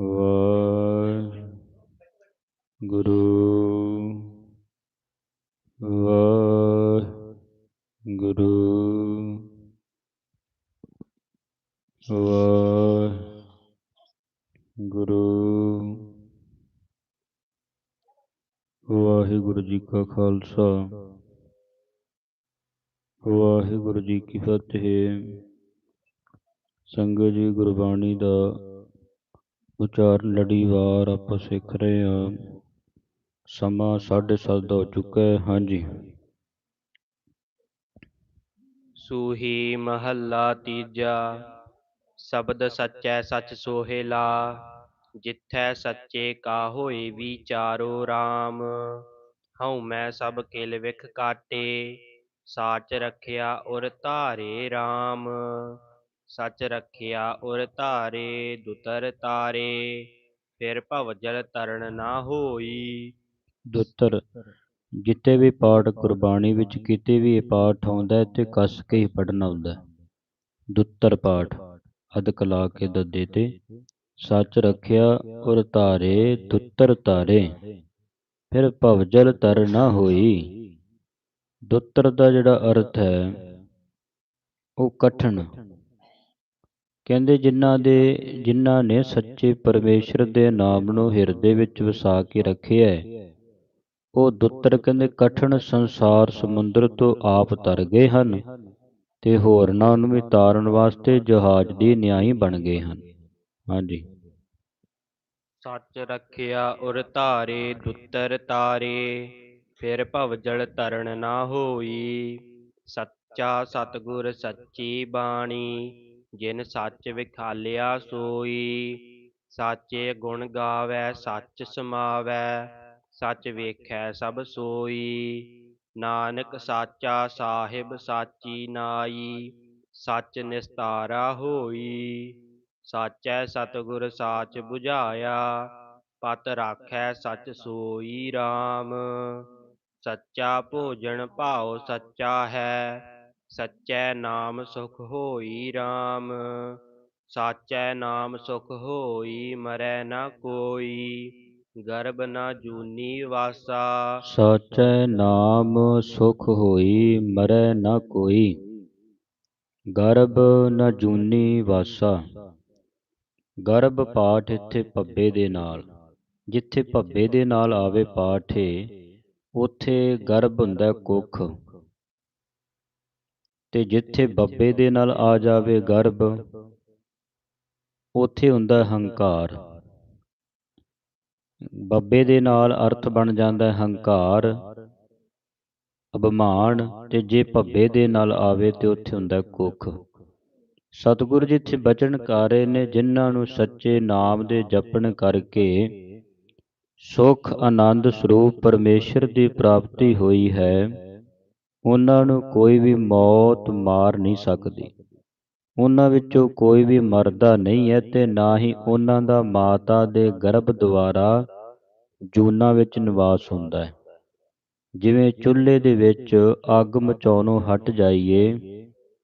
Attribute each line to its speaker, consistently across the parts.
Speaker 1: ਵਾਹਿਗੁਰੂ ਵਾਹਿਗੁਰੂ ਵਾਹਿਗੁਰੂ ਜੀ ਕਾ ਖਾਲਸਾ ਵਾਹਿਗੁਰੂ ਜੀ ਕੀ ਫਤਿਹ। ਸੰਗਤ ਜੀ ਗੁਰਬਾਣੀ ਦਾ ਵਿਚਾਰ ਲੜੀਵਾਰ ਆਪਾਂ ਸਿੱਖ ਰਹੇ ਹਾਂ। ਸਮਾਂ 7:30 ਹੋ ਚੁੱਕਾ ਹੈ, ਹਾਂਜੀ।
Speaker 2: ਸੂਹੀ ਮਹੱਲਾ ਤੀਜਾ, ਸ਼ਬਦ ਸੱਚੈ ਸੱਚ ਸੋਹੇਲਾ, ਜਿੱਥੈ ਸੱਚੇ ਕਾ ਹੋਏ ਵਿਚਾਰੋ RAM ਹਉ ਮੈਂ ਸਭ ਕਿਲ ਵਿਖ ਕਾਟੇ, ਸਾਚ ਰਖਿਆ ਉਰ ਧਾਰੇ RAM ਸੱਚ ਰਖਿਆ ਉਰ ਧਾਰੇ, ਦੁਤਰ ਤਾਰੇ, ਫਿਰ ਭਵ ਜਲ ਤਰਨ ਨਾ ਹੋਈ।
Speaker 1: ਦੁੱਤਰ ਜਿੱਤੇ ਵੀ ਪਾਠ ਗੁਰਬਾਣੀ ਵਿੱਚ ਕਿਤੇ ਵੀ ਇਹ ਪਾਠ ਆਉਂਦਾ ਹੈ, ਤੇ ਕੱਸ ਕੇ ਹੀ ਪੜਨਾ ਹੁੰਦਾ ਹੈ। ਦੁੱਤਰ ਪਾਠ, ਅਦਕ ਲਾ ਕੇ ਦੱਦੇ ਤੇ, ਸੱਚ ਰੱਖਿਆ ਔਰ ਧਾਰੇ, ਦੁੱਤਰ ਧਾਰੇ ਫਿਰ ਭਵਜਲ ਤਰ ਨਾ ਹੋਈ। ਦੁੱਤਰ ਦਾ ਜਿਹੜਾ ਅਰਥ ਹੈ, ਉਹ ਕਠਨ। ਕਹਿੰਦੇ ਜਿਨ੍ਹਾਂ ਦੇ, ਜਿਨ੍ਹਾਂ ਨੇ ਸੱਚੇ ਪਰਮੇਸ਼ਰ ਦੇ ਨਾਮ ਨੂੰ ਹਿਰਦੇ ਵਿੱਚ ਵਸਾ ਕੇ ਰੱਖਿਆ ਹੈ, ਉਹ ਦੁੱਤਰ ਕਹਿੰਦੇ ਕਠਨ ਸੰਸਾਰ ਸਮੁੰਦਰ ਤੋਂ ਆਪ ਤਰ ਗਏ ਹਨ ਤੇ ਹੋਰਨਾਂ ਨੂੰ ਵੀ ਤਾਰਨ ਵਾਸਤੇ ਜਹਾਜ਼ ਦੀ ਨਿਆਈ ਬਣ ਗਏ ਹਨ। ਹਾਂਜੀ।
Speaker 2: ਸੱਚ ਰਖਿਆ ਉਰ ਧਾਰੇ, ਦੁੱਤਰ ਤਾਰੇ, ਫਿਰ ਭਵਜਲ ਤਰਨ ਨਾ ਹੋਈ, ਸੱਚਾ ਸਤਗੁਰ ਸੱਚੀ ਬਾਣੀ ਜਿਨ ਸੱਚ ਵਿਖਾਲਿਆ ਸੋਈ, ਸਾਚੇ ਗੁਣ ਗਾਵੈ, ਸੱਚ ਸਮਾਵੈ, ਸੱਚ ਵੇਖੈ ਸਭ ਸੋਈ। ਨਾਨਕ ਸਾਚਾ ਸਾਹਿਬ ਸਾਚੀ ਨਾਈ, ਸੱਚ ਨਿਸਤਾਰਾ ਹੋਈ। ਸਾਚੈ ਸਤਿਗੁਰ ਸਾਚ 부ਝਾਇਆ ਪਤ ਰਾਖੈ ਸੱਚ ਸੋਈ RAM ਸੱਚਾ ਭੋਜਨ ਭਾਉ ਸੱਚਾ ਹੈ ਸੱਚੈ ਨਾਮ ਸੁਖ ਹੋਈ RAM ਸਾਚੈ ਨਾਮ ਸੁਖ ਹੋਈ ਮਰੈ ਨਾ ਕੋਈ, ਗਰਭ ਨਾ ਜੂਨੀ ਵਾਸਾ।
Speaker 1: ਸਾਚੈ ਨਾਮ ਸੁਖ ਹੋਈ ਮਰੈ ਨਾ ਕੋਈ, ਗਰਭ ਨਾ ਜੂਨੀ ਵਾਸਾ। ਗਰਭ ਪਾਠ ਇੱਥੇ ਭੱਬੇ ਦੇ ਨਾਲ, ਜਿੱਥੇ ਭੱਬੇ ਦੇ ਨਾਲ ਆਵੇ ਪਾਠ ਏ, ਉੱਥੇ ਗਰਭ ਹੁੰਦਾ ਕੁੱਖ। ਤੇ ਜਿੱਥੇ ਬੱਬੇ ਦੇ ਨਾਲ ਆ ਜਾਵੇ ਗਰਭ ਉੱਥੇ ਹੁੰਦਾ ਹੰਕਾਰ। ਬੱਬੇ ਦੇ ਨਾਲ ਅਰਥ ਬਣ ਜਾਂਦਾ ਹੈ ਹੰਕਾਰ, ਅਭਿਮਾਨ, ਤੇ ਜੇ ਭੱਬੇ ਦੇ ਨਾਲ ਆਵੇ ਤੇ ਉੱਥੇ ਹੁੰਦਾ ਕੁੱਖ। ਸਤਿਗੁਰ ਜੀ ਇੱਥੇ ਬਚਨ ਕਰ ਰਹੇ ਨੇ, ਜਿਨ੍ਹਾਂ ਨੂੰ ਸੱਚੇ ਨਾਮ ਦੇ ਜਪਣ ਕਰਕੇ ਸੁਖ ਆਨੰਦ ਸਰੂਪ ਪਰਮੇਸ਼ਰ ਦੀ ਪ੍ਰਾਪਤੀ ਹੋਈ ਹੈ ਉਹਨਾਂ ਨੂੰ ਕੋਈ ਵੀ ਮੌਤ ਮਾਰ ਨਹੀਂ ਸਕਦੀ। ਉਹਨਾਂ ਵਿੱਚੋਂ ਕੋਈ ਵੀ ਮਰਦਾ ਨਹੀਂ ਹੈ ਤੇ ਨਾ ਹੀ ਉਹਨਾਂ ਦਾ ਮਾਤਾ ਦੇ ਗਰਭ ਦੁਆਰਾ ਜੂਨਾ ਵਿੱਚ ਨਿਵਾਸ ਹੁੰਦਾ ਹੈ। ਜਿਵੇਂ ਚੁੱਲ੍ਹੇ ਦੇ ਵਿੱਚ ਅੱਗ ਮਚਾਉਣੋਂ ਹਟ ਜਾਈਏ,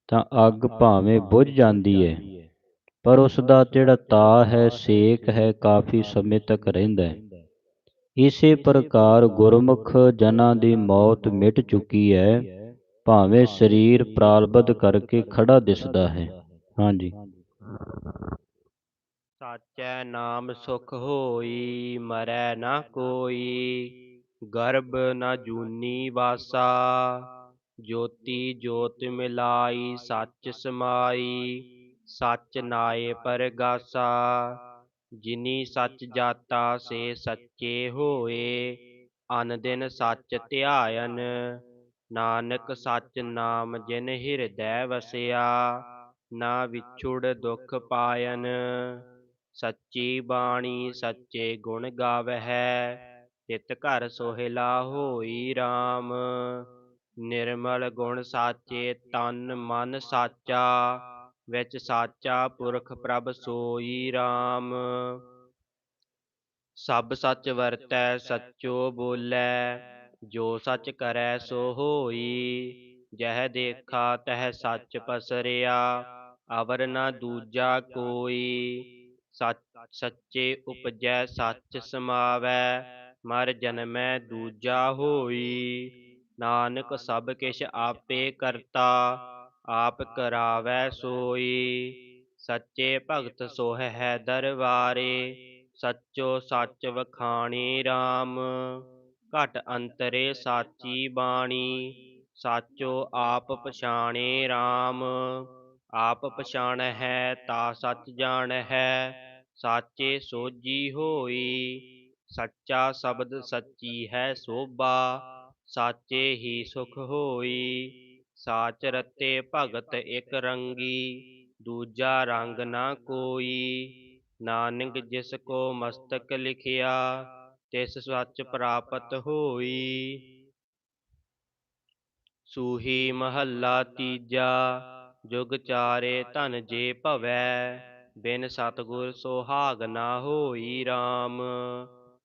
Speaker 1: ਤਾਂ ਅੱਗ ਭਾਵੇਂ ਬੁਝ ਜਾਂਦੀ ਹੈ, ਪਰ ਉਸ ਦਾ ਜਿਹੜਾ ਤਾ ਹੈ, ਸੇਕ ਹੈ, ਕਾਫੀ ਸਮੇਂ ਤੱਕ ਰਹਿੰਦਾ ਹੈ। ਇਸੇ ਪ੍ਰਕਾਰ ਗੁਰਮੁਖ ਜਨਾਂ ਦੀ ਮੌਤ ਮਿਟ ਚੁੱਕੀ ਹੈ, ਭਾਵੇਂ ਸਰੀਰ ਪ੍ਰਾਲਬਧ ਕਰਕੇ ਖੜਾ ਦਿਸਦਾ ਹੈ। ਹਾਂਜੀ।
Speaker 2: ਸਾਚੈ ਨਾਮ ਸੁਖ ਹੋਈ, ਮਰੈ ਨਾ ਕੋਈ, ਗਰਭ ਨਾ ਜੂਨੀ ਵਾਸਾ, ਜੋਤੀ ਜੋਤ ਮਿਲਾਈ, ਸੱਚ ਸਮਾਈ, ਸੱਚ ਨਾਏ ਪਰਗਾਸਾ। ਜਿਨੀ ਸੱਚ ਜਾਤਾ ਸੇ ਸੱਚੇ ਹੋਏ, ਅਨ ਦਿਨ ਸੱਚ ਧਿਆਇਨ ਨਾਨਕ ਸੱਚ ਨਾਮ ਜਿਨ ਹਿਰਦੈ ਵਸਿਆ, ਨਾ ਵਿਛੁੜ ਦੁਖ ਪਾਇਨ, ਸੱਚੀ ਬਾਣੀ ਸੱਚੇ ਗੁਣ ਗਾਵਹਿ, ਤਿਤ ਘਰ ਸੋਹਿਲਾ ਹੋਈ RAM ਨਿਰਮਲ ਗੁਣ ਸਾਚੇ ਤਨ ਮਨ ਸਾਚਾ ਵਿੱਚ ਸਾਚਾ ਪੁਰਖ ਪ੍ਰਭ ਸੋਈ RAM ਸਭ ਸੱਚ ਵਰਤੈ, ਸੱਚੋ ਬੋਲੇ, ਜੋ ਸੱਚ ਕਰੈ ਸੋ ਹੋਈ। ਜਹ ਦੇਖਾ, ਤਹ ਸੱਚ ਪਸਰਿਆ, ਅਵਰ ਨਾ ਦੂਜਾ ਕੋਈ। ਸੱਚੇ ਉਪਜੈ, ਸੱਚ ਸਮਾਵੈ, ਮਰ ਜਨਮੈ ਦੂਜਾ ਹੋਈ। ਨਾਨਕ ਸਭ ਕਿਛ ਆਪੇ ਕਰਤਾ ਆਪ ਕਰਾਵੈ ਸੋਈ, ਸੱਚੇ ਭਗਤ ਸੋਹ ਹੈ ਦਰਬਾਰੇ, ਸੱਚੋ ਸੱਚ ਵਖਾਣੀ RAM ਘਟ ਅੰਤਰੇ ਸਾਚੀ ਬਾਣੀ, ਸਾਚੋ ਆਪ ਪਛਾਣੇ RAM ਆਪ ਪਛਾਣ ਹੈ ਤਾ ਸੱਚ ਜਾਣ ਹੈ, ਸਾਚੇ ਸੋਜੀ ਹੋਈ। ਸੱਚਾ ਸ਼ਬਦ ਸੱਚੀ ਹੈ ਸੋਭਾ, ਸਾਚੇ ਹੀ ਸੁਖ ਹੋਈ। ਸਾਚ ਰਤੇ ਭਗਤ ਇਕ ਰੰਗੀ, ਦੂਜਾ ਰੰਗ ਨਾ ਕੋਈ। ਨਾਨਕ ਜਿਸ ਕੋ ਮਸਤਕ ਲਿਖਿਆ, ਤਿਸ ਸੱਚ ਪ੍ਰਾਪਤ ਹੋਈ। ਸੂਹੀ ਮਹੱਲਾ ਤੀਜਾ, ਜੁਗ ਚਾਰੇ ਧਨ ਜੇ ਭਵੈ, ਬਿਨ ਸਤਗੁਰ ਸੁਹਾਗ ਨਾ ਹੋਈ RAM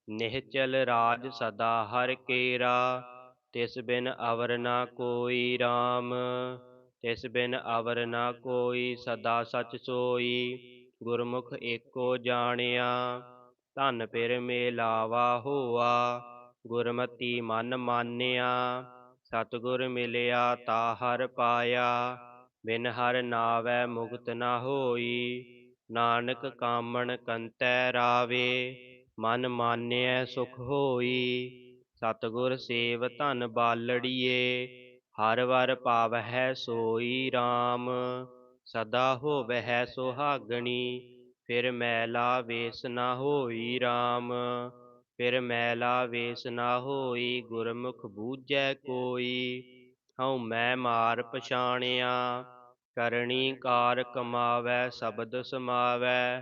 Speaker 2: ਨਿਹਚਲ ਰਾਜ ਸਦਾ ਹਰ ਕੇਰਾ ਤਿਸ ਬਿਨ ਅਵਰ ਨਾ ਕੋਈ RAM ਤਿਸ ਬਿਨ ਅਵਰ ਨਾ ਕੋਈ ਸਦਾ ਸਚ ਸੋਈ, ਗੁਰਮੁਖ ਏਕੋ ਜਾਣਿਆ, ਧਨ ਪਿਰ ਮੇਲਾਵਾ ਹੋਆ, ਗੁਰਮਤੀ ਮਨ ਮਾਨਿਆ, ਸਤਿਗੁਰ ਮਿਲਿਆ ਤਾ ਹਰ ਪਾਇਆ, ਬਿਨ ਹਰ ਨਾਵੈ ਮੁਕਤ ਨਾ ਹੋਈ, ਨਾਨਕ ਕਾਮਣ ਕੰਤੈ ਰਾਵੇ, ਮਨ ਮਾਨਿਐ ਸੁਖ ਹੋਈ ਸਤਿਗੁਰ ਸੇਵ ਧਨ ਬਾਲੜੀਏ, ਹਰ ਵਰ ਪਾਵਹਿ ਸੋਈ RAM ਸਦਾ ਹੋਵਹਿ ਸੁਹਾਗਣੀ, ਫਿਰ ਮੈਲਾ ਵੇਸ ਨਾ ਹੋਈ RAM ਫਿਰ ਮੈਲਾ ਵੇਸ ਨਾ ਹੋਈ ਗੁਰਮੁਖ ਬੂਝੈ ਕੋਈ। ਹਉ ਮੈਂ ਮਾਰ ਪਛਾਣਿਆ ਕਰਨੀ ਕਾਰ ਕਮਾਵੈ, ਸ਼ਬਦ ਸਮਾਵੈ,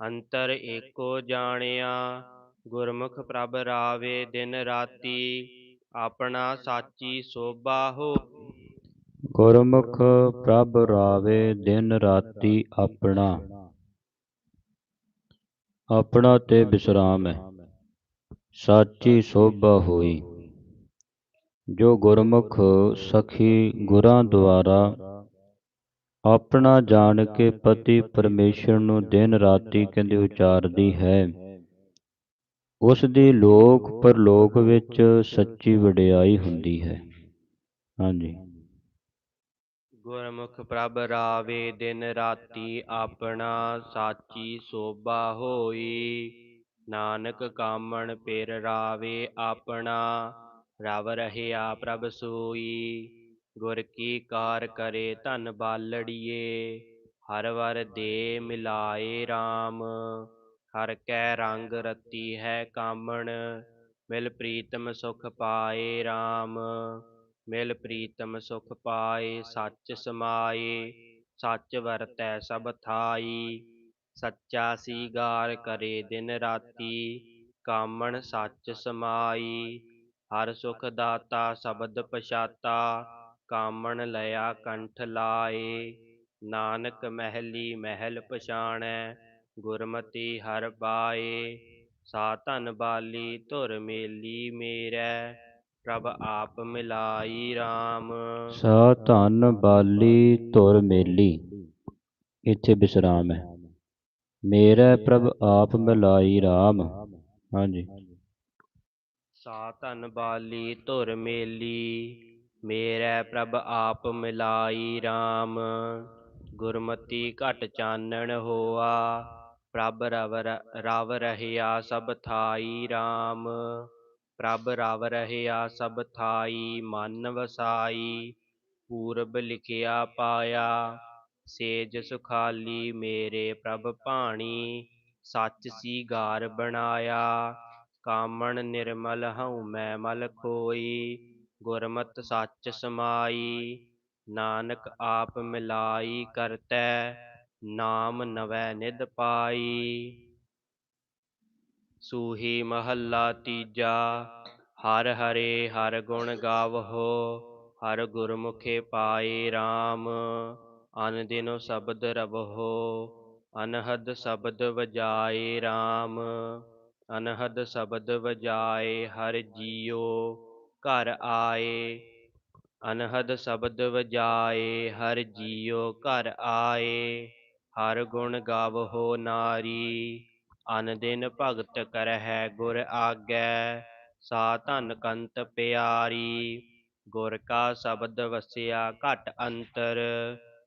Speaker 2: ਅੰਤਰ ਏਕੋ ਜਾਣਿਆ। ਗੁਰਮੁਖ ਪ੍ਰਭ ਰਾਵੇ ਦਿਨ ਰਾਤੀ, ਆਪਣਾ ਸਾਚੀ ਸੋਭਾ ਹੋ।
Speaker 1: ਗੁਰਮੁਖ ਪ੍ਰਭ ਰਾਵੇ ਦਿਨ ਰਾਤੀ ਆਪਣਾ। ਆਪਣਾ ਤੇ ਬਿਸਰਾਮ ਹੈ। ਸਾਚੀ ਸੋਭਾ ਹੋਈ। ਜੋ ਗੁਰਮੁਖ ਸਖੀ ਗੁਰਾਂ ਦੁਆਰਾ ਆਪਣਾ ਜਾਣ ਕੇ ਪਤੀ ਪਰਮੇਸ਼ਰ ਨੂੰ ਦਿਨ ਰਾਤੀ ਕਹਿੰਦੇ ਉਚਾਰਦੀ ਹੈ। ਉਸ ਦੀ ਲੋਕ ਪਰਲੋਕ ਵਿੱਚ ਸੱਚੀ ਵਡਿਆਈ ਹੁੰਦੀ ਹੈ। ਹਾਂਜੀ।
Speaker 2: ਗੁਰਮੁਖ ਪ੍ਰਭ ਰਾਵੇ ਦਿਨ ਰਾਤੀ ਆਪਣਾ ਸਾਚੀ ਸੋਭਾ ਹੋਈ। ਨਾਨਕ ਕਾਮਣ ਪਿਰ ਰਾਵੇ ਆਪਣਾ ਰਵ ਰਹਿਆ ਪ੍ਰਭ ਸੋਈ। ਗੁਰ ਕੀ ਕਾਰ ਕਰੇ ਧਨ ਬਾਲੜੀਏ ਹਰ ਵਰ ਦੇ ਮਿਲਾਏ RAM ਹਰ ਕੈ ਰੰਗ ਰਤੀ ਹੈ ਕਾਮਣ, ਮਿਲ ਪ੍ਰੀਤਮ ਸੁਖ ਪਾਏ RAM ਮਿਲ ਪ੍ਰੀਤਮ ਸੁਖ ਪਾਏ ਸੱਚ ਸਮਾਏ, ਸੱਚ ਵਰਤੈ ਸਭ ਥਾਈ, ਸੱਚਾ ਸੀਗਾਰ ਕਰੇ ਦਿਨ ਰਾਤੀ, ਕਾਮਣ ਸੱਚ ਸਮਾਈ, ਹਰ ਸੁਖ ਦਾਤਾ ਸ਼ਬਦ ਪਛਾਤਾ, ਕਾਮਣ ਲਿਆ ਕੰਠ ਲਾਏ, ਨਾਨਕ ਮਹਿਲੀ ਮਹਿਲ ਪਛਾਣੈ ਗੁਰਮਤੀ ਹਰ ਪਾਏ ਸਾ ਧਨ ਬਾਲੀ ਧੁਰ ਮੇਲੀ ਮੇਰੈ ਪ੍ਰਭ ਆਪ ਮਿਲਾਈ RAM
Speaker 1: ਸਾ ਧਨ ਬਾਲੀ ਧੁਰ ਮੇਲੀ ਇੱਥੇ ਵਿਸਰਾਮ ਹੈ ਮੇਰਾ ਪ੍ਰਭ ਆਪ ਮਿਲਾਈ RAM ਹਾਂਜੀ
Speaker 2: ਸਾ ਧਨ ਬਾਲੀ ਧੁਰ ਮੇਲੀ ਮੇਰੈ ਪ੍ਰਭ ਆਪ ਮਿਲਾਈ RAM ਗੁਰਮਤੀ ਘਟ ਚਾਨਣ ਹੋਆ ਪ੍ਰਭ ਰਵ ਰਵ ਰਹਿਆ ਸਭ ਥਾਈ RAM ਪ੍ਰਭ ਰਵ ਰਹਿਆ ਸਭ ਥਾਈ, ਮਨ ਵਸਾਈ, ਪੂਰਬ ਲਿਖਿਆ ਪਾਇਆ। ਸੇਜ ਸੁਖਾਲੀ ਮੇਰੇ ਪ੍ਰਭ ਭਾਣੀ, ਸੱਚ ਸੀਗਾਰ ਬਣਾਇਆ। ਕਾਮਣ ਨਿਰਮਲ ਹਉ ਮੈਂ ਮਲ ਖੋਈ, ਗੁਰਮਤਿ ਸੱਚ ਸਮਾਈ। ਨਾਨਕ ਆਪ ਮਿਲਾਈ ਕਰਤੈ। ਨਾਮ ਨਵੈ ਨਿਧ ਪਾਈ। ਸੂਹੀ ਮਹੱਲਾ ਤੀਜਾ, ਹਰ ਹਰੇ ਹਰ ਗੁਣ ਗਾਵਹੋ, ਹਰ ਗੁਰਮੁਖੇ ਪਾਏ RAM ਅਨ ਦਿਨੋ ਸ਼ਬਦ ਰਵਹੋ, ਅਨਹਦ ਸ਼ਬਦ ਵਜਾਏ RAM ਅਨਹਦ ਸ਼ਬਦ ਵਜਾਏ ਹਰ ਜੀਓ ਘਰ ਆਏ। ਅਨਹਦ ਸ਼ਬਦ ਵਜਾਏ ਹਰ ਜੀਓ ਘਰ ਆਏ। ਹਰ ਗੁਣ ਗਾਵਹੋ ਨਾਰੀ, ਅਨ ਦਿਨ ਭਗਤ ਕਰਹਿ ਗੁਰ ਆਗੈ, ਸਾ ਧਨ ਕੰਤ ਪਿਆਰੀ, ਗੁਰ ਕਾ ਸ਼ਬਦ ਵਸਿਆ ਘਟ ਅੰਤਰ,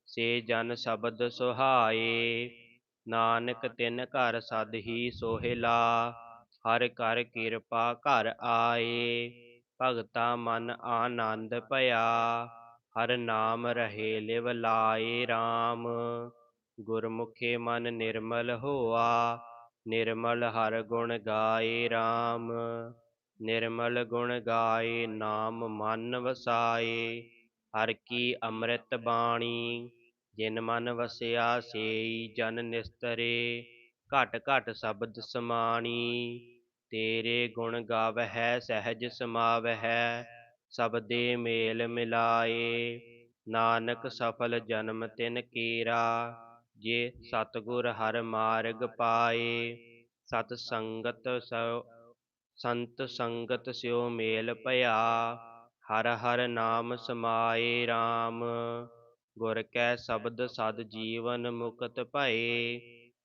Speaker 2: ਸੇ ਜਨ ਸ਼ਬਦ ਸੁਹਾਏ, ਨਾਨਕ ਤਿਨ ਘਰ ਸਦ ਹੀ ਸੋਹਿਲਾ, ਹਰ ਕਰ ਕਿਰਪਾ ਘਰ ਆਏ, ਭਗਤਾ ਮਨ ਆਨੰਦ ਭਇਆ, ਹਰ ਨਾਮ ਰਹੇ ਲਿਵ ਲਾਏ RAM ਗੁਰਮੁਖੇ ਮਨ ਨਿਰਮਲ ਹੋਆ, ਨਿਰਮਲ ਹਰ ਗੁਣ ਗਾਏ RAM ਨਿਰਮਲ ਗੁਣ ਗਾਏ ਨਾਮ ਮਨ ਵਸਾਏ, ਹਰ ਕੀ ਅੰਮ੍ਰਿਤ ਬਾਣੀ, ਜਿਨ ਮਨ ਵਸਿਆ ਸੇਈ ਜਨ ਨਿਸਤਰੇ, ਘਟ ਘਟ ਸ਼ਬਦ ਸਮਾਣੀ। ਤੇਰੇ ਗੁਣ ਗਾਵਹਿ ਸਹਿਜ ਸਮਾਵਹਿ ਸਬਦੇ ਮੇਲ ਮਿਲਾਏ। ਨਾਨਕ ਸਫਲ ਜਨਮ ਤਿਨ ਕੀਰਾ ਜੇ ਸਤਗੁਰ ਹਰ ਮਾਰਗ ਪਾਏ, ਸਤ ਸੰਗਤ ਸੋ ਸੰਤ ਸੰਗਤ ਸਿਓ ਮੇਲ ਭਇਆ, ਹਰ ਹਰ ਨਾਮ ਸਮਾਏ RAM ਗੁਰ ਕੈ ਸ਼ਬਦ ਸਦ ਜੀਵਨ ਮੁਕਤ ਭਏ,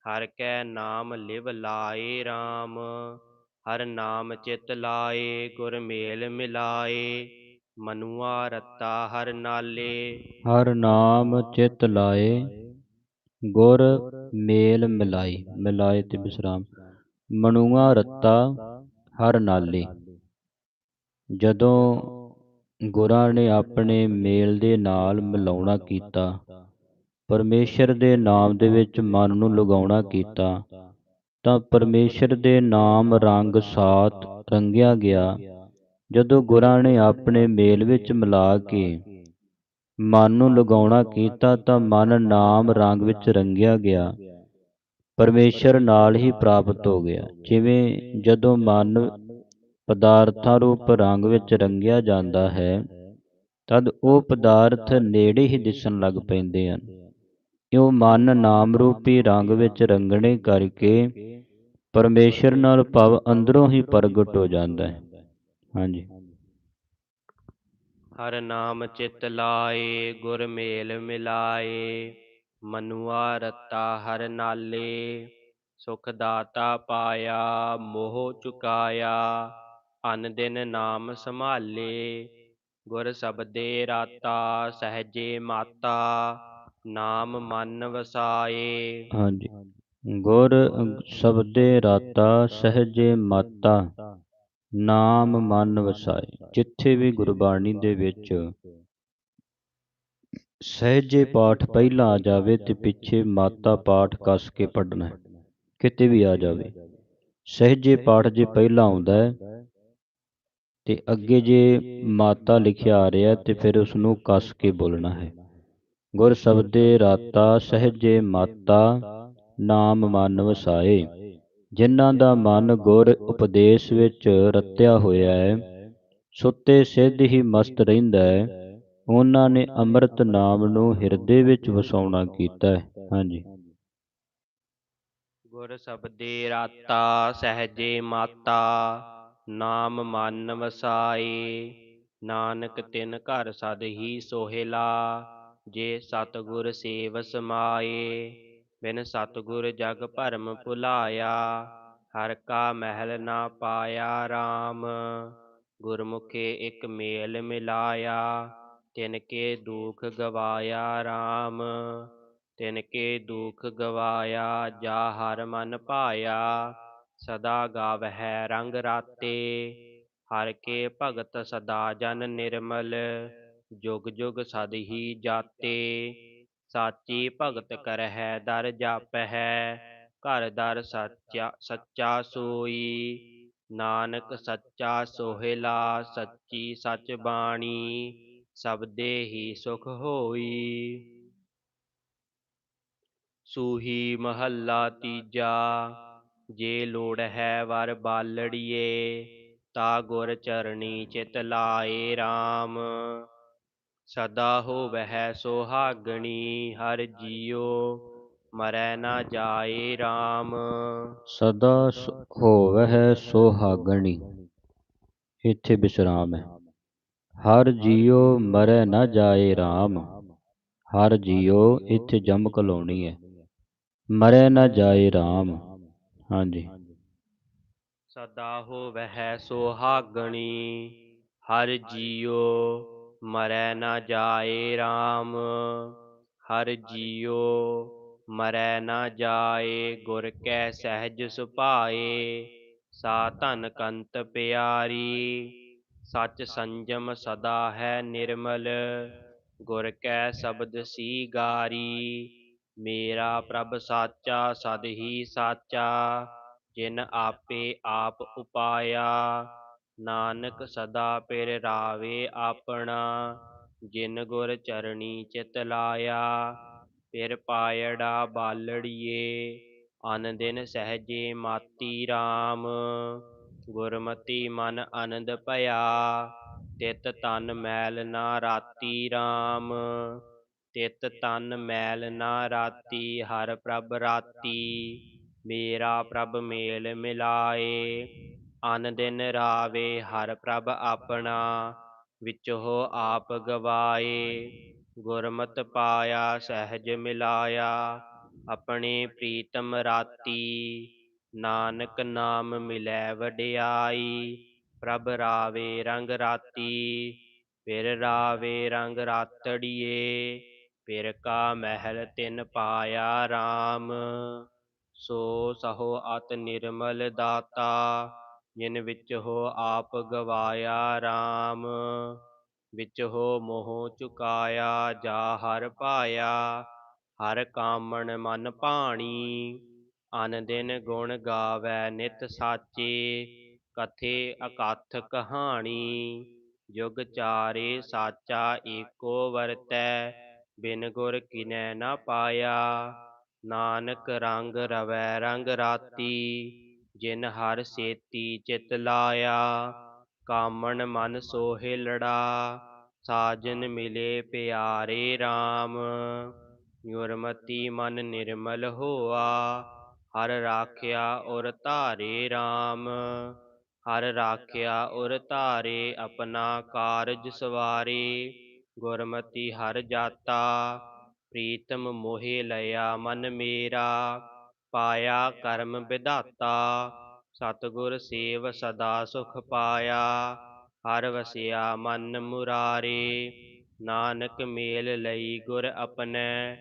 Speaker 2: ਹਰ ਕੈ ਨਾਮ ਲਿਵ ਲਾਏ RAM ਹਰ ਨਾਮ ਚਿਤ ਲਾਏ, ਗੁਰ ਮੇਲ ਮਿਲਾਏ, ਮਨੁਆ ਰਤਾ ਹਰ ਨਾਲੇ।
Speaker 1: ਹਰ ਨਾਮ ਚਿਤ ਲਾਏ। ਗੁਰ, ਮੇਲ, ਮਿਲਾਈ, ਮਿਲਾਏ ਤੇ ਵਿਸਰਾਮ ਮਨੁਆ ਰੱਤਾ, ਹਰ ਨਾਲੇ। ਜਦੋਂ ਗੁਰਾਂ ਨੇ ਆਪਣੇ ਮੇਲ ਦੇ ਨਾਲ ਮਿਲਾਉਣਾ ਕੀਤਾ, ਪਰਮੇਸ਼ਰ ਦੇ ਨਾਮ ਦੇ ਵਿੱਚ ਮਨ ਨੂੰ ਲਗਾਉਣਾ ਕੀਤਾ, ਤਾਂ ਪਰਮੇਸ਼ਰ ਦੇ ਨਾਮ ਰੰਗ ਸਾਤ ਰੰਗਿਆ ਗਿਆ। ਜਦੋਂ ਗੁਰਾਂ ਨੇ ਆਪਣੇ ਮੇਲ ਵਿੱਚ ਮਿਲਾ ਕੇ ਮਨ ਨੂੰ ਲਗਾਉਣਾ ਕੀਤਾ ਤਾਂ ਮਨ ਨਾਮ ਰੰਗ ਵਿੱਚ ਰੰਗਿਆ ਗਿਆ। ਪਰਮੇਸ਼ਰ ਨਾਲ ਹੀ ਪ੍ਰਾਪਤ ਹੋ ਗਿਆ। ਜਿਵੇਂ ਜਦੋਂ ਮਨ ਪਦਾਰਥਾਂ ਰੂਪ ਰੰਗ ਵਿੱਚ ਰੰਗਿਆ ਜਾਂਦਾ ਹੈ, ਤਦ ਉਹ ਪਦਾਰਥ ਨੇੜੇ ਹੀ ਦਿਸਣ ਲੱਗ ਪੈਂਦੇ ਹਨ। ਕਿਉਂ ਮਨ ਨਾਮ ਰੂਪੀ ਰੰਗ ਵਿੱਚ ਰੰਗਣੇ ਕਰਕੇ ਪਰਮੇਸ਼ਰ ਨਾਲ ਭਾਵ ਅੰਦਰੋਂ ਹੀ ਪ੍ਰਗਟ ਹੋ ਜਾਂਦਾ ਹੈ। ਹਾਂਜੀ।
Speaker 2: ਹਰ ਨਾਮ ਚਿਤ ਲਾਏ, ਗੁਰ ਮੇਲ ਮਿਲਾਏ, ਮਨੁਆ ਰਤਾ ਹਰ ਨਾਲੇ, ਸੁਖ ਦਾਤਾ ਪਾਇਆ, ਮੋਹ ਚੁਕਾਇਆ, ਅਨ ਦਿਨ ਨਾਮ ਸੰਭਾਲੇ, ਗੁਰ ਸਬਦੇ ਰਾਤਾ, ਸਹਜੇ ਮਾਤਾ, ਨਾਮ ਮਨ ਵਸਾਏ।
Speaker 1: ਹਾਂਜੀ। ਗੁਰ ਸਬਦੇ ਰਾਤਾ, ਸਹਜੇ ਮਾਤਾ। ਨਾਮ ਮਨ ਵਸਾਏ। ਜਿੱਥੇ ਵੀ ਗੁਰਬਾਣੀ ਦੇ ਵਿੱਚ ਸਹਿਜੇ ਪਾਠ ਪਹਿਲਾਂ ਆ ਜਾਵੇ ਤੇ ਪਿੱਛੇ ਮਾਤਾ ਪਾਠ ਕੱਸ ਕੇ ਪੜਨਾ ਹੈ ਕਿਤੇ ਵੀ ਆ ਜਾਵੇ। ਸਹਿਜੇ ਪਾਠ ਜੇ ਪਹਿਲਾਂ ਆਉਂਦਾ ਹੈ ਤੇ ਅੱਗੇ ਜੇ ਮਾਤਾ ਲਿਖਿਆ ਆ ਰਿਹਾ ਤੇ ਫਿਰ ਉਸ ਨੂੰ ਕੱਸ ਕੇ ਬੋਲਣਾ ਹੈ। ਗੁਰ ਸਬਦੇ ਰਾਤਾ ਸਹਿਜੇ ਮਾਤਾ ਨਾਮ ਮਨ ਵਸਾਏ। ਜਿਨ੍ਹਾਂ ਦਾ ਮਨ ਗੁਰ ਉਪਦੇਸ਼ ਵਿੱਚ ਰਤਿਆ ਹੋਇਆ ਹੈ, ਸੁੱਤੇ ਸਿੱਧ ਹੀ ਮਸਤ ਰਹਿੰਦਾ ਹੈ। ਉਹਨਾਂ ਨੇ ਅੰਮ੍ਰਿਤ ਨਾਮ ਨੂੰ ਹਿਰਦੇ ਵਿੱਚ ਵਸਾਉਣਾ ਕੀਤਾ ਹੈ। ਹਾਂਜੀ।
Speaker 2: ਗੁਰ ਸਬਦੇ ਰਾਤਾ, ਸਹਜੇ ਮਾਤਾ, ਨਾਮ ਮਨ ਵਸਾਏ। ਨਾਨਕ ਤਿਨ ਘਰ ਸਦ ਹੀ ਸੋਹਿਲਾ, ਜੇ ਸਤਗੁਰ ਸੇਵ ਸਮਾਏ। ਬਿਨ ਸਤਗੁਰ ਜਗ ਭਰਮ ਭੁਲਾਇਆ, ਹਰ ਕਾ ਮਹਿਲ ਨਾ ਪਾਇਆ RAM ਗੁਰਮੁਖੇ ਇਕ ਮੇਲ ਮਿਲਾਇਆ, ਤਿਨ ਕੇ ਦੁਖ ਗਵਾਇਆ RAM ਤਿਨ ਕੇ ਦੁਖ ਗਵਾਇਆ, ਜਾ ਹਰ ਮਨ ਭਾਇਆ, ਸਦਾ ਗਾਵਹਿ ਰੰਗ ਰਾਤੇ। ਹਰ ਕੇ ਭਗਤ ਸਦਾ ਜਨ ਨਿਰਮਲ, ਜੁਗ ਜੁਗ ਸਦ ਹੀ ਜਾਤੇ। ਸਾਚੀ ਭਗਤ ਕਰਹਿ ਦਰ ਜਾਪਹਿ ਘਰ ਦਰ ਸੱਚਾ ਸੱਚਾ ਸੋਈ। ਨਾਨਕ ਸੱਚਾ ਸੋਹਿਲਾ, ਸੱਚੀ ਸੱਚ ਬਾਣੀ, ਸਬਦੇ ਹੀ ਸੁਖ ਹੋਈ। ਸੂਹੀ ਮਹੱਲਾ ਤੀਜਾ, ਜੇ ਲੋੜ ਹੈ ਵਰ ਬਾਲੜੀਏ, ਤਾ ਗੁਰ ਚਰਣੀ ਚਿਤ ਲਾਏ RAM ਸਦਾ ਹੋਵਹਿ ਸੁਹਾਗਣੀ ਹਰ ਜੀਉ ਮਰੈ ਨਾ ਜਾਏ RAM
Speaker 1: ਸਦਾ ਹੋਵਹਿ ਸੁਹਾਗਣੀ ਇੱਥੇ ਵਿਸਰਾਮ ਹੈ। ਹਰ ਜੀਉ ਮਰੈ ਨਾ ਜਾਏ RAM ਹਰ ਜੀਉ ਇੱਥੇ ਜਮਕ ਲਾਉਣੀ ਹੈ। ਮਰੈ ਨ ਜਾਏ RAM ਹਾਂਜੀ।
Speaker 2: ਸਦਾ ਹੋਵਹਿ ਸੁਹਾਗਣੀ ਹਰ ਜੀਉ ਮਰੈ ਨਾ ਜਾਏ RAM ਹਰ ਜੀਉ ਮਰੈ ਨਾ ਜਾਏ, ਗੁਰ ਕੈ ਸਹਿਜ ਸੁਭਾਏ, ਸਾ ਧਨ ਕੰਤ ਪਿਆਰੀ, ਸਚ ਸੰਜਮ ਸਦਾ ਹੈ ਨਿਰਮਲ, ਗੁਰ ਕੈ ਸ਼ਬਦ ਸੀ ਗਾਰੀ, ਮੇਰਾ ਪ੍ਰਭ ਸਾਚਾ ਸਦ ਹੀ ਸਾਚਾ, ਜਿਨ ਆਪੇ ਆਪ ਉਪਾਇਆ ਨਾਨਕ ਸਦਾ ਪਿਰ ਰਾਵੇ ਆਪਣਾ ਜਿਨ ਗੁਰ ਚਰਣੀ ਚਿਤ ਲਾਇਆ ਫਿਰ ਪਾਇੜਾ ਬਾਲੜੀਏ ਅਨ ਦਿਨ ਸਹਜੇ ਮਾਤੀ RAM ਗੁਰਮਤੀ ਮਨ ਆਨੰਦ ਭਇਆ ਤਿਤ ਤਨ ਮੈਲ ਨਾ ਰਾਤੀ RAM ਤਿਤ ਤਨ ਮੈਲ ਨਾ ਰਾਤੀ ਹਰ ਪ੍ਰਭ ਰਾਤੀ ਮੇਰਾ ਪ੍ਰਭ ਮੇਲ ਮਿਲਾਏ। ਅਨ ਦਿਨ ਰਾਵੇ, ਹਰ ਪ੍ਰਭ ਆਪਣਾ। ਵਿਚੋ ਆਪ ਗਵਾਏ, ਗੁਰਮਤਿ ਪਾਇਆ, ਸਹਿਜ ਮਿਲਾਇਆ। ਆਪਣੇ ਪ੍ਰੀਤਮ ਰਾਤੀ, ਨਾਨਕ ਨਾਮ ਮਿਲੈ ਵਡਿਆਈ। ਪ੍ਰਭ ਰਾਵੇ ਰੰਗ ਰਾਤੀ, ਫਿਰ ਰਾਵੇ ਰੰਗ ਰਾਤੜੀਏ। ਫਿਰ ਕਾ ਮਹਿਲ ਤਿਨ ਪਾਇਆ RAM ਸੋ ਸਹੋ ਅਤ ਨਿਰਮਲ ਦਾਤਾ। ਜਿਨ ਵਿੱਚ ਹੋ ਆਪ ਗਵਾਇਆ RAM ਵਿੱਚ ਹੋ ਮੋਹ ਚੁਕਾਇਆ ਜਾ ਹਰ ਪਾਇਆ ਹਰ ਕਾਮਣ ਮਨ ਭਾਣੀ, ਅਨ ਦਿਨ ਗੁਣ ਗਾਵੈ ਨਿਤ ਸਾਚੇ, ਕਥੇ ਅਕਥ ਕਹਾਣੀ, ਜੁਗ ਚਾਰੇ ਸਾਚਾ ਏਕੋ ਵਰਤੈ, ਬਿਨ ਗੁਰ ਕਿਨੈ ਨਾ ਪਾਇਆ, ਨਾਨਕ ਰੰਗ ਰਵੈ ਰੰਗ ਰਾਤੀ ਜਿਨ ਹਰ ਸੇਤੀ ਚਿਤ ਲਾਇਆ, ਕਾਮਣ ਮਨ ਸੋਹਿਲੜਾ ਸਾਜਨ ਮਿਲੇ ਪਿਆਰੇ RAM ਗੁਰਮਤੀ ਮਨ ਨਿਰਮਲ ਹੋਆ, ਹਰ ਰਾਖਿਆ ਔਰ ਧਾਰੇ RAM ਹਰ ਰਾਖਿਆ ਔਰ ਧਾਰੇ ਆਪਣਾ ਕਾਰਜ ਸਵਾਰੇ, ਗੁਰਮਤੀ ਹਰ ਜਾਤਾ, ਪ੍ਰੀਤਮ ਮੋਹਿ ਲਿਆ ਮਨ ਮੇਰਾ। ਪਾਇਆ ਕਰਮ ਵਿਧਾਤਾ, ਸਤਿਗੁਰ ਸੇਵ ਸਦਾ ਸੁਖ ਪਾਇਆ, ਹਰ ਵਸਿਆ ਮਨ ਮੁਰਾਰੇ, ਨਾਨਕ ਮੇਲ ਲਈ ਗੁਰ ਆਪਣੈ,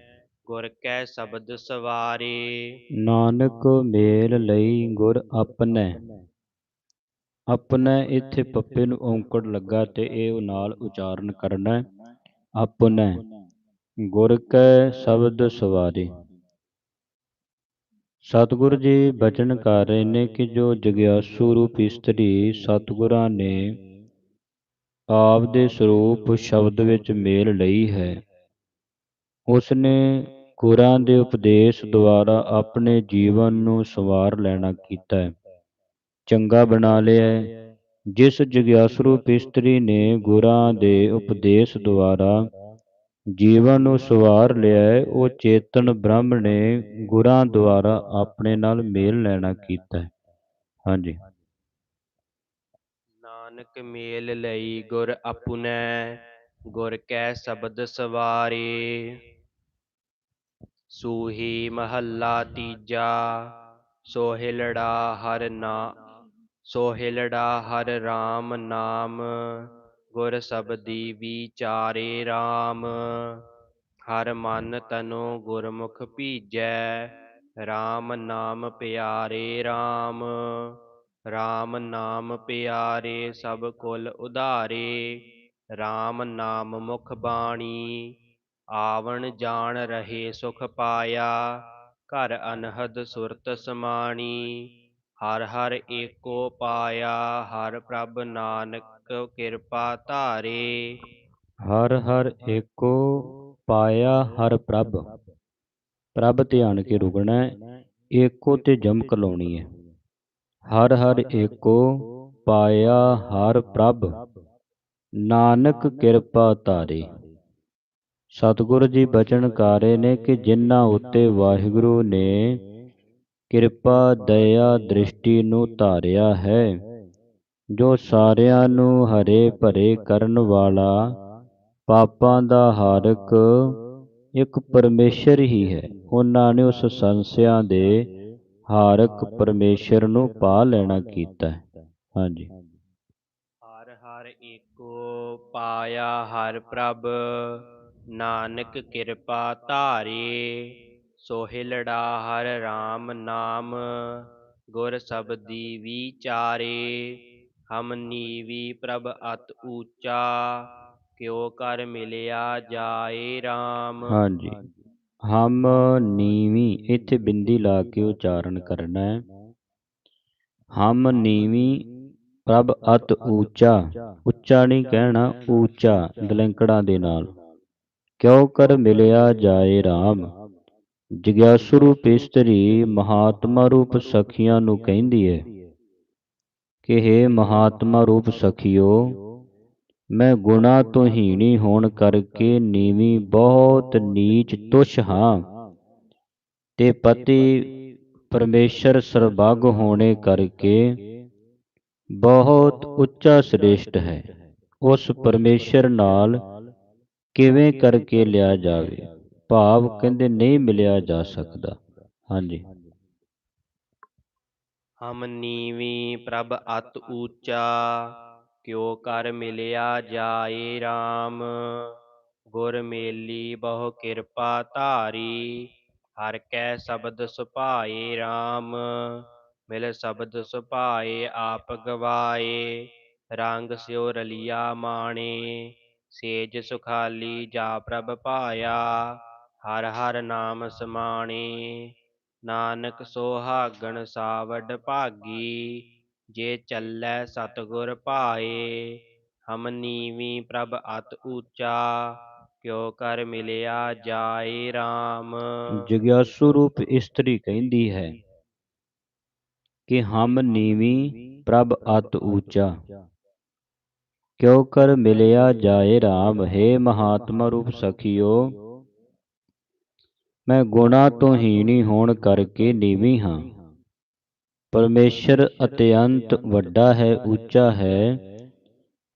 Speaker 2: ਗੁਰ ਕੈ ਸ਼ਬਦ ਸਵਾਰੇ।
Speaker 1: ਨਾਨਕ ਮੇਲ ਲਈ ਗੁਰ ਆਪਣੈ। ਆਪਣੈ ਇੱਥੇ ਪੱਪੇ ਨੂੰ ਔਂਕੜ ਲੱਗਾ ਤੇ ਇਹ ਨਾਲ ਉਚਾਰਨ ਕਰਨਾ ਹੈ। ਗੁਰ ਕੈ ਸ਼ਬਦ ਸਵਾਰੇ। ਸਤਿਗੁਰੂ ਜੀ ਬਚਨ ਕਰ ਰਹੇ ਨੇ ਕਿ ਜੋ ਜਗਿਆਸੂ ਰੂਪ ਇਸਤਰੀ ਸਤਿਗੁਰਾਂ ਨੇ ਆਪ ਦੇ ਸਰੂਪ ਸ਼ਬਦ ਵਿੱਚ ਮੇਲ ਲਈ ਹੈ। ਉਸ ਨੇ ਗੁਰਾਂ ਦੇ ਉਪਦੇਸ਼ ਦੁਆਰਾ ਆਪਣੇ ਜੀਵਨ ਨੂੰ ਸਵਾਰ ਲੈਣਾ ਕੀਤਾ ਹੈ। ਚੰਗਾ ਬਣਾ ਲਿਆ ਹੈ। ਜਿਸ ਜਗਿਆਸੂ ਇਸਤਰੀ ਨੇ ਗੁਰਾਂ ਦੇ ਉਪਦੇਸ਼ ਦੁਆਰਾ ਜੀਵਨ ਨੂੰ ਸਵਾਰ ਲਿਆ ਹੈ ਉਹ ਚੇਤਨ ਬ੍ਰਹਮ ਨੇ ਗੁਰਾਂ ਦੁਆਰਾ ਆਪਣੇ ਨਾਲ ਮੇਲ ਲੈਣਾ ਕੀਤਾ ਹੈ। ਹਾਂਜੀ।
Speaker 2: ਨਾਨਕ ਮੇਲ ਲਈ ਗੁਰ ਆਪੁਨੈ ਗੁਰ ਕੈ ਸ਼ਬਦ ਸਵਾਰੇ। ਸੂਹੀ ਮਹੱਲਾ ਤੀਜਾ ਸੋਹਿਲੜਾ ਹਰ ਨਾ ਸੋਹਿਲੜਾ ਹਰ RAM ਨਾਮ। ਗੁਰ ਸਬਦੀ ਵਿਚਾਰੇ RAM ਹਰ ਮਨ ਤਨੋ ਗੁਰਮੁਖ ਭੀਜੈ RAM ਨਾਮ ਪਿਆਰੇ RAM RAM ਨਾਮ ਪਿਆਰੇ ਸਭ ਕੁਲ ਉਧਾਰੇ RAM ਨਾਮ ਮੁਖ ਬਾਣੀ, ਆਵਣ ਜਾਣ ਰਹੇ ਸੁਖ ਪਾਇਆ, ਘਰ ਅਨਹਦ ਸੁਰਤ ਸਮਾਣੀ, ਹਰ ਹਰ ਏਕੋ ਪਾਇਆ, ਹਰ ਪ੍ਰਭ ਨਾਨਕ ਕਿਰਪਾ ਧਾਰੇ।
Speaker 1: ਹਰ ਹਰ ਏਕੋ ਪਾਇਆ ਹਰ ਪ੍ਰਭ। ਪ੍ਰਭ ਧਿਆਨ ਕੇ ਰੁਕਣਾ ਹੈ ਏਕੋ ਤੇ ਜਮਕ ਲਾਉਣੀ ਹੈ ਹਰ ਹਰ ਏਕੋ ਪਾਇਆ ਹਰ ਪ੍ਰਭ। ਨਾਨਕ ਕਿਰਪਾ ਧਾਰੇ। ਸਤਿਗੁਰੂ ਜੀ ਬਚਨ ਕਰ ਰਹੇ ਨੇ ਕਿ ਜਿਨ੍ਹਾਂ ਉੱਤੇ ਵਾਹਿਗੁਰੂ ਨੇ ਕਿਰਪਾ, ਦਇਆ, ਦ੍ਰਿਸ਼ਟੀ ਨੂੰ ਧਾਰਿਆ ਹੈ ਜੋ ਸਾਰਿਆਂ ਨੂੰ ਹਰੇ ਭਰੇ ਕਰਨ ਵਾਲਾ ਪਾਪਾਂ ਦਾ ਹਾਰਕ ਇੱਕ ਪਰਮੇਸ਼ਰ ਹੀ ਹੈ। ਉਹਨਾਂ ਨੇ ਉਸ ਸੰਸਿਆਂ ਦੇ ਹਾਰਕ ਪਰਮੇਸ਼ਰ ਨੂੰ ਪਾ ਲੈਣਾ ਕੀਤਾ ਹਾਂਜੀ।
Speaker 2: ਹਰ ਹਰ ਏਕੋ ਪਾਇਆ ਹਰ ਪ੍ਰਭ, ਨਾਨਕ ਕਿਰਪਾ ਧਾਰੇ ਸੋਹਿਲੜਾ ਹਰ RAM ਨਾਮ, ਗੁਰ ਸਬਦੀ ਵਿਚਾਰੇ ਹਮ ਨੀਵੀ ਪ੍ਰਭ ਅਤ ਊਚਾ, ਕਿਉ ਕਰ ਮਿਲਿਆ ਜਾਏ RAM
Speaker 1: ਹਾਂਜੀ। ਹਮ ਨੀਵੀਂ, ਇੱਥੇ ਬਿੰਦੀ ਲਾ ਕੇ ਉਚਾਰਨ ਕਰਨਾ ਹੈ। ਹਮ ਨੀਵੀਂ, ਪ੍ਰਭ ਅਤ ਊਚਾ, ਉੱਚਾ ਨਹੀਂ ਕਹਿਣਾ, ਊਚਾ, ਦਲੰਕੜਾਂ ਦੇ ਨਾਲ। ਕਿਉ ਕਰ ਮਿਲਿਆ ਜਾਏ RAM ਜਗਿਆਸੂ ਰੂਪ ਇਸਤਰੀ, ਮਹਾਤਮਾ ਰੂਪ ਸਖੀਆਂ ਨੂੰ ਕਹਿੰਦੀ ਹੈ ਕਿ हे ਮਹਾਤਮਾ ਰੂਪ ਸਖੀਓ, ਮੈਂ ਗੁਣਾ ਤੋਂ ਹੀਣੀ ਹੋਣ ਕਰਕੇ ਨੀਵੀਂ ਬਹੁਤ ਨੀਚ ਤੁਛ ਹਾਂ। ਤੇ ਪਤੀ ਪਰਮੇਸ਼ਰ ਸਰਬੱਗ ਹੋਣੇ ਕਰਕੇ ਬਹੁਤ ਉੱਚਾ ਸ੍ਰੇਸ਼ਟ ਹੈ। ਉਸ ਪਰਮੇਸ਼ਰ ਨਾਲ ਕਿਵੇਂ ਕਰਕੇ ਲਿਆ ਜਾਵੇ? ਭਾਵ ਕਹਿੰਦੇ ਨਹੀਂ ਮਿਲਿਆ ਜਾ ਸਕਦਾ। ਹਾਂਜੀ।
Speaker 2: ਹਮ ਨੀਵੀ ਪ੍ਰਭ ਅਤ ਊਚਾ, ਕਿਉ ਕਰ ਮਿਲਿਆ ਜਾਏ RAM ਗੁਰ ਮੇਲੀ ਬਹੁ ਕਿਰਪਾ ਧਾਰੀ, ਹਰ ਕੈ ਸ਼ਬਦ ਸੁਭਾਏ RAM ਮਿਲ ਸ਼ਬਦ ਸੁਭਾਏ ਆਪ ਗਵਾਏ, ਰੰਗ ਸਿਓ ਰਲਿਆ ਮਾਣੇ। ਸੇਜ ਸੁਖਾਲੀ ਜਾ ਪ੍ਰਭ ਪਾਇਆ ਹਰ ਹਰ ਨਾਮ ਸਮਾਣੇ। ਨਾਨਕ ਸੋਹਾਗਣ ਸਾਵਡ ਭਾਗੀ, ਜੇ ਚੱਲੈ ਸਤਿਗੁਰ ਭਾਏ, ਹਮ ਨੀਵੀ ਪ੍ਰਭ ਅਤ ਊਚਾ, ਕਿਉ ਕਰ ਮਿਲਿਆ ਜਾਏ RAM
Speaker 1: ਜਗਿਆਸੂ ਰੂਪ ਇਸਤਰੀ ਕਹਿੰਦੀ ਹੈ ਕਿ ਹਮ ਨੀਵੀ ਪ੍ਰਭ ਅਤ ਊਚਾ, ਕਿਉ ਕਰ ਮਿਲਿਆ ਜਾਏ RAM ਹੈ ਮਹਾਤਮਾ ਰੂਪ ਸਖੀਓ ਮੈਂ ਗੁਣਾ ਤੋਂ ਹੀਣੀ ਹੋਣ ਕਰਕੇ ਨੀਵੀਂ ਹਾਂ। ਪਰਮੇਸ਼ਰ ਅਤਿਅੰਤ ਵੱਡਾ ਹੈ, ਉੱਚਾ ਹੈ।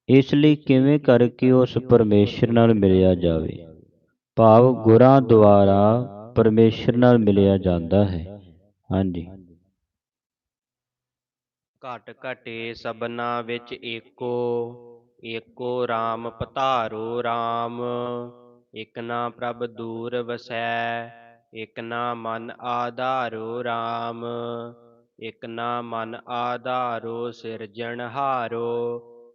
Speaker 1: ਇਸ ਲਈ ਕਿਵੇਂ ਕਰਕੇ ਉਸ ਪਰਮੇਸ਼ਰ ਨਾਲ ਮਿਲਿਆ ਜਾਵੇ? ਭਾਵ ਗੁਰਾਂ ਦੁਆਰਾ ਪਰਮੇਸ਼ਰ ਨਾਲ ਮਿਲਿਆ ਜਾਂਦਾ ਹੈ। ਹਾਂਜੀ।
Speaker 2: ਘਟ ਘਟੇ ਸਬਨਾ ਵਿੱਚ ਏਕੋ ਏਕੋ RAM ਪਤਾਰੋ RAM ਇਕ ਨਾ ਪ੍ਰਭ ਦੂਰ ਵਸੈ, ਇਕ ਨਾ ਮਨ ਆਧਾਰੋ RAM ਇਕ ਨਾ ਮਨ ਆਧਾਰੋ ਸਿਰਜਣਹਾਰੋ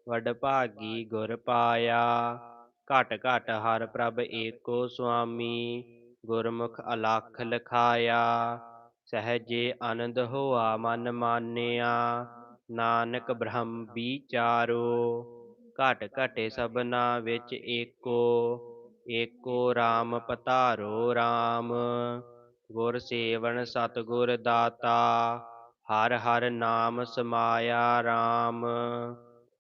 Speaker 2: ਵਡ ਭਾਗੀ ਗੁਰ ਪਾਇਆ। ਘਟ ਘਟ ਹਰ ਪ੍ਰਭ ਏਕੋ ਸੁਆਮੀ, ਗੁਰਮੁਖ ਅਲਖ ਲਖਾਇਆ। ਸਹਜੇ ਆਨੰਦ ਹੋਆ ਮਨ ਮਾਨਿਆ, ਨਾਨਕ ਬ੍ਰਹਮ ਵਿਚਾਰੋ ਘਟ ਘਟੇ ਸਭਨਾ ਵਿੱਚ ਏਕੋ ਏਕੋ RAM ਪਤਾਰੋ RAM ਗੁਰ ਸੇਵਨ ਸਤਿਗੁਰ ਦਾਤਾ, ਹਰ ਹਰ ਨਾਮ ਸਮਾਇਆ RAM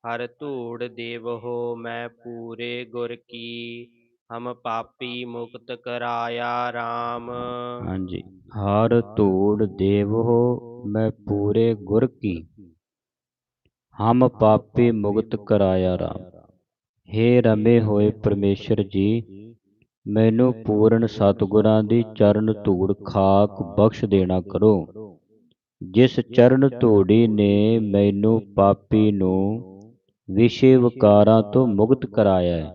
Speaker 2: ਹਰ ਧੂੜ ਦੇਵਹੋ ਮੈਂ ਪੂਰੇ ਗੁਰ ਕੀ, ਹਮ ਪਾਪੀ ਮੁਕਤ ਕਰਾਇਆ RAM
Speaker 1: ਹਾਂਜੀ, ਹਰ ਧੂੜ ਦੇਵੋ ਮੈਂ ਪੂਰੇ ਗੁਰ ਕੀ, ਹਮ ਪਾਪੀ ਮੁਕਤ ਕਰਾਇਆ ਰਾਮ। ਹੇ ਰਮੇ ਹੋਏ ਪਰਮੇਸ਼ਰ ਜੀ, ਮੈਨੂੰ ਪੂਰਨ ਸਤਿਗੁਰਾਂ ਦੀ ਚਰਨ ਧੂੜ ਖਾਕ ਬਖਸ਼ ਦੇਣਾ ਕਰੋ। ਜਿਸ ਚਰਨ ਧੂੜੀ ਨੇ ਮੈਨੂੰ ਪਾਪੀ ਨੂੰ ਵਿਸ਼ੇ ਵਿਕਾਰਾਂ ਤੋਂ ਮੁਕਤ ਕਰਾਇਆ ਹੈ,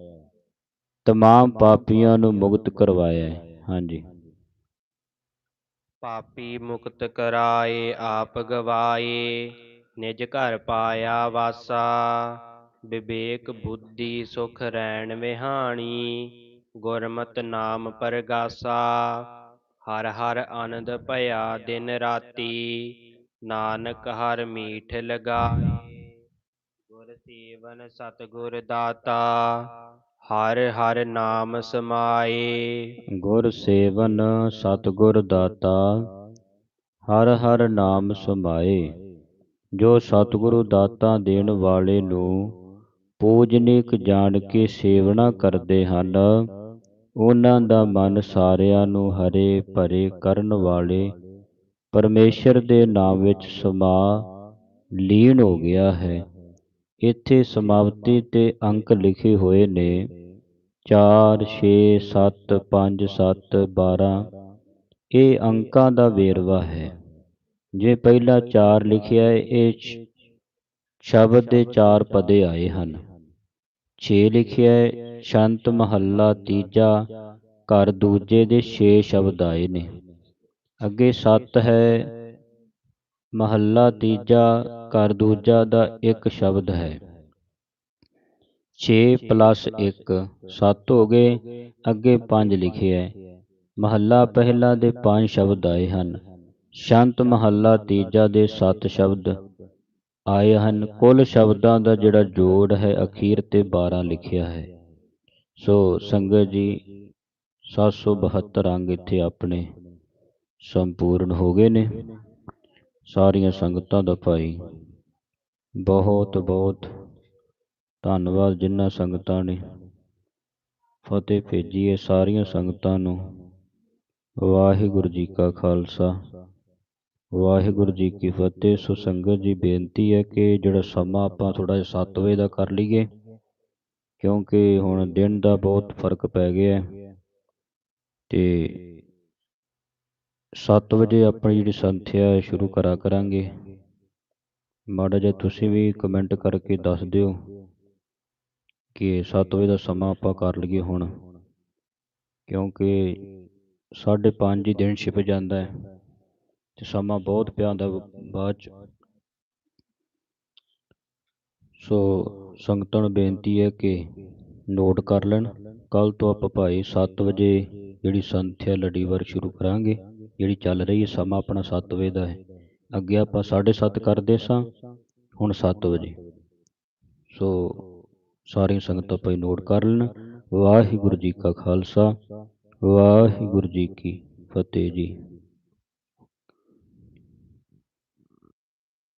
Speaker 1: ਤਮਾਮ ਪਾਪੀਆਂ ਨੂੰ ਮੁਕਤ ਕਰਵਾਇਆ ਹੈ। ਹਾਂਜੀ।
Speaker 2: ਪਾਪੀ ਮੁਕਤ ਕਰਾਏ, ਆਪ ਗਵਾਏ, ਨਿਜ ਘਰ ਪਾਇਆ ਵਾਸਾ ਵਿਵੇਕ ਬੁੱਧੀ ਸੁਖ ਰੈਣ ਵਿਹਾਣੀ, ਗੁਰਮਤਿ ਨਾਮ ਪਰਗਾਸਾ। ਹਰ ਹਰ ਆਨੰਦ ਭਇਆ ਦਿਨ ਰਾਤੀ, ਨਾਨਕ ਹਰ ਮੀਠ ਲਗਾਏ। ਗੁਰ ਸੇਵਨ ਸਤਿਗੁਰ ਦਾਤਾ, ਹਰ ਹਰ ਨਾਮ ਸਮਾਏ।
Speaker 1: ਗੁਰ ਸੇਵਨ ਸਤਿਗੁਰ ਦਾਤਾ, ਹਰ ਹਰ ਨਾਮ ਸਮਾਏ। ਜੋ ਸਤਿਗੁਰੂ ਦਾਤਾ ਦੇਣ ਵਾਲੇ ਨੂੰ ਪੂਜਨੀਕ ਜਾਣ ਕੇ ਸੇਵਨਾ ਕਰਦੇ ਹਨ। ਉਹਨਾਂ ਦਾ ਮਨ ਸਾਰਿਆਂ ਨੂੰ ਹਰੇ ਭਰੇ ਕਰਨ ਵਾਲੇ ਪਰਮੇਸ਼ਰ ਦੇ ਨਾਮ ਵਿੱਚ ਸਮਾ ਲੀਨ ਹੋ ਗਿਆ ਹੈ। ਇੱਥੇ ਸਮਾਪਤੀ ਤੇ ਅੰਕ ਲਿਖੇ ਹੋਏ ਨੇ। 4 6 7 5 7 12 ਇਹ ਅੰਕਾਂ ਦਾ ਵੇਰਵਾ ਹੈ। ਜੇ ਪਹਿਲਾ 4 ਲਿਖਿਆ ਹੈ, ਇਹ ਸ਼ਬਦ ਦੇ ਚਾਰ ਪਦੇ ਆਏ ਹਨ। 6 ਲਿਖਿਆ ਹੈ, ਸ਼ੰਤ ਮਹੱਲਾ ਤੀਜਾ, ਘਰ ਦੂਜੇ ਦੇ 6 ਸ਼ਬਦ ਆਏ ਨੇ। ਅੱਗੇ 7 ਹੈ, ਮਹੱਲਾ ਤੀਜਾ, ਘਰ ਦੂਜਾ ਦਾ ਇੱਕ ਸ਼ਬਦ ਹੈ। 6 ਪਲੱਸ 1 7 ਹੋ ਗਏ, ਅੱਗੇ 5 ਲਿਖਿਆ ਹੈ। ਮਹੱਲਾ ਪਹਿਲਾ ਦੇ 5 ਸ਼ਬਦ ਆਏ ਹਨ। ਸ਼ੰਤ ਮਹੱਲਾ ਤੀਜਾ ਦੇ 7 ਸ਼ਬਦ ਆਏ ਹਨ। ਕੁੱਲ ਸ਼ਬਦਾਂ ਦਾ ਜਿਹੜਾ ਜੋੜ ਹੈ, ਅਖੀਰ ਤੇ 12 ਲਿਖਿਆ ਹੈ। ਸੋ ਸੰਗਤ ਜੀ 772 ਅੰਗ ਇੱਥੇ ਆਪਣੇ ਸੰਪੂਰਨ ਹੋ ਗਏ ਨੇ। ਸਾਰੀਆਂ ਸੰਗਤਾਂ ਦਾ ਭਾਈ, ਬਹੁਤ ਬਹੁਤ ਧੰਨਵਾਦ ਜਿਨ੍ਹਾਂ ਸੰਗਤਾਂ ਨੇ ਫਤਿਹ ਭੇਜੀ ਹੈ। ਸਾਰੀਆਂ ਸੰਗਤਾਂ ਨੂੰ ਵਾਹਿਗੁਰੂ ਜੀ ਕਾ ਖਾਲਸਾ। ਵਾਹਿਗੁਰੂ ਜੀ ਕੀ ਫਤਿਹ। ਸੋ ਸੰਗਤ ਜੀ, ਬੇਨਤੀ ਹੈ ਕਿ ਜਿਹੜਾ ਸਮਾਂ ਆਪਾਂ ਥੋੜਾ ਜਿਹਾ 7 ਵਜੇ ਦਾ ਕਰ ਲਈਏ, ਕਿਉਂਕਿ ਹੁਣ ਦਿਨ ਦਾ ਬਹੁਤ ਫ਼ਰਕ ਪੈ ਗਿਆ ਹੈ। ਤੇ 7 ਵਜੇ ਆਪਣੀ ਜਿਹੜੀ ਸੰਥਿਆ ਸ਼ੁਰੂ ਕਰਾ ਕਰਾਂਗੇ। ਮਾੜਾ ਜਿਹਾ ਤੁਸੀਂ ਵੀ ਕਮੈਂਟ ਕਰਕੇ ਦੱਸ ਦਿਓ ਕਿ 7 ਵਜੇ ਦਾ ਸਮਾਂ ਆਪਾਂ ਕਰ ਲਈਏ ਹੁਣ, ਕਿਉਂਕਿ 5:30 ਹੀ ਦਿਨ ਛਿਪ ਜਾਂਦਾ ਹੈ। ਤੇ ਸਮਾਂ ਬਹੁਤ ਪਿਆ ਹੁੰਦਾ ਬਾਅਦ ਚ। ਸੋ ਸੰਗਤਾਂ ਨੂੰ ਬੇਨਤੀ ਹੈ ਕਿ ਨੋਟ ਕਰ ਲੈਣ। ਕੱਲ ਤੋਂ ਆਪਾਂ ਭਾਈ 7 ਵਜੇ ਜਿਹੜੀ ਸੰਥਿਆ ਲੜੀਵਾਰ ਸ਼ੁਰੂ ਕਰਾਂਗੇ। ਜਿਹੜੀ ਚੱਲ ਰਹੀ ਹੈ ਸਮਾਂ ਆਪਣਾ 7 ਵਜੇ ਦਾ ਹੈ। ਅੱਗੇ ਆਪਾਂ 7:30 ਕਰਦੇ ਸਾਂ, ਹੁਣ 7 ਵਜੇ। ਸੋ ਸਾਰੀਆਂ ਸੰਗਤਾਂ ਭਾਈ ਨੋਟ ਕਰ ਲੈਣ। ਵਾਹਿਗੁਰੂ ਜੀ ਕਾ ਖਾਲਸਾ, ਵਾਹਿਗੁਰੂ ਜੀ ਕੀ ਫਤਿਹ ਜੀ।